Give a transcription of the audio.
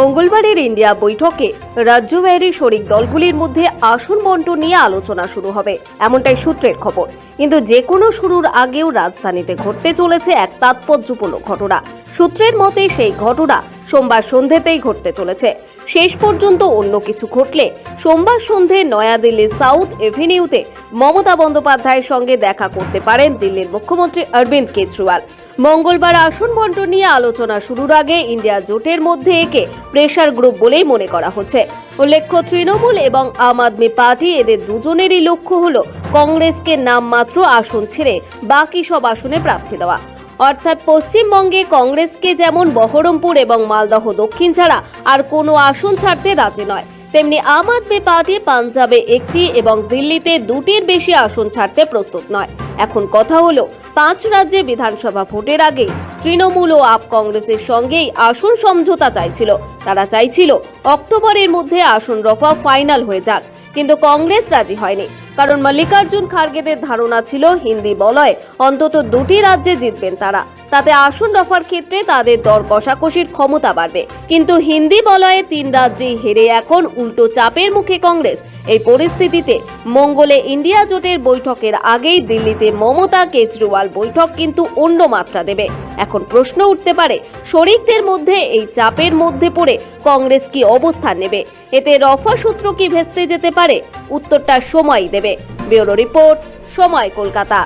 মঙ্গলবারের ইন্ডিয়া বৈঠকে রাজ্য ব্যয়ের শরিক দলগুলির মধ্যে আসন বন্টন নিয়ে আলোচনা শুরু হবে। এমনটাই সূত্রের খবর। কিন্তু যে কোনো শুরুর আগেও রাজধানীতে ঘটতে চলেছে এক তাৎপর্যপূর্ণ ঘটনা। সূত্রের মতে সেই ঘটনা সোমবার সন্ধ্যেতেই ঘটতে চলেছে। শেষ পর্যন্ত অন্য কিছু ঘটলে সোমবার সন্ধে নয়াদিল্লির সাউথ এভিনিউতে মমতা বন্দ্যোপাধ্যায়ের সঙ্গে দেখা করতে পারেন দিল্লির মুখ্যমন্ত্রী অরবিন্দ কেজরিওয়াল। মঙ্গলবার আসন বন্টন নিয়ে আলোচনা শুরুর আগে ইন্ডিয়া জোটের মধ্যে একে প্রেশার গ্রুপ বলেই মনে করা হচ্ছে। উল্লেখ্য, তৃণমূল এবং আম আদমি পার্টি এদের দুজনেরই লক্ষ্য হল কংগ্রেসকে নামমাত্র আসন ছেড়ে বাকি সব আসনে প্রার্থী দেওয়া। অর্থাৎ পশ্চিমবঙ্গে কংগ্রেসকে যেমন বহরমপুর এবং মালদহ দক্ষিণ ছাড়া আর কোনো আসন ছাড়তে রাজি নয়, তেমনি আম আদমি পার্টি পাঞ্জাবে একটি এবং দিল্লিতে দুটির বেশি আসন ছাড়তে প্রস্তুত নয়। এখন কথা হলো, পাঁচ রাজ্যে বিধানসভা ভোটের আগে তৃণমূল ও আপ কংগ্রেসের সঙ্গেই আসন সমঝোতা চাইছিল। তারা চাইছিল অক্টোবরের মধ্যে আসন রফা ফাইনাল হয়ে যাক। কিন্তু কংগ্রেস রাজি হয়নি। কারণ মল্লিকার্জুন খার্গেদের ধারণা ছিল হিন্দি বলয় অন্তত দুটি রাজ্যে জিতবেন তারা। তাতে আসন রফার ক্ষেত্রে তাদের দর কষাকষির ক্ষমতা বাড়বে। কিন্তু হিন্দি বলয়ে তিন রাজ্যেই হেরে এখন উল্টো চাপের মুখে কংগ্রেস। এই পরিস্থিতিতে মঙ্গলে ইন্ডিয়া জোটের বৈঠকের আগেই দিল্লিতে মমতা কেজরিওয়াল বৈঠক কিন্তু অন্য মাত্রা দেবে। এখন প্রশ্ন উঠতে পারে, শরিকদের মধ্যে এই চাপের মধ্যে পড়ে কংগ্রেস কি অবস্থান নেবে? এতে রফা সূত্র কি ভেস্তে যেতে পারে? উত্তরটা সময় দেবে। ব্যুরো রিপোর্ট, সময় কলকাতা।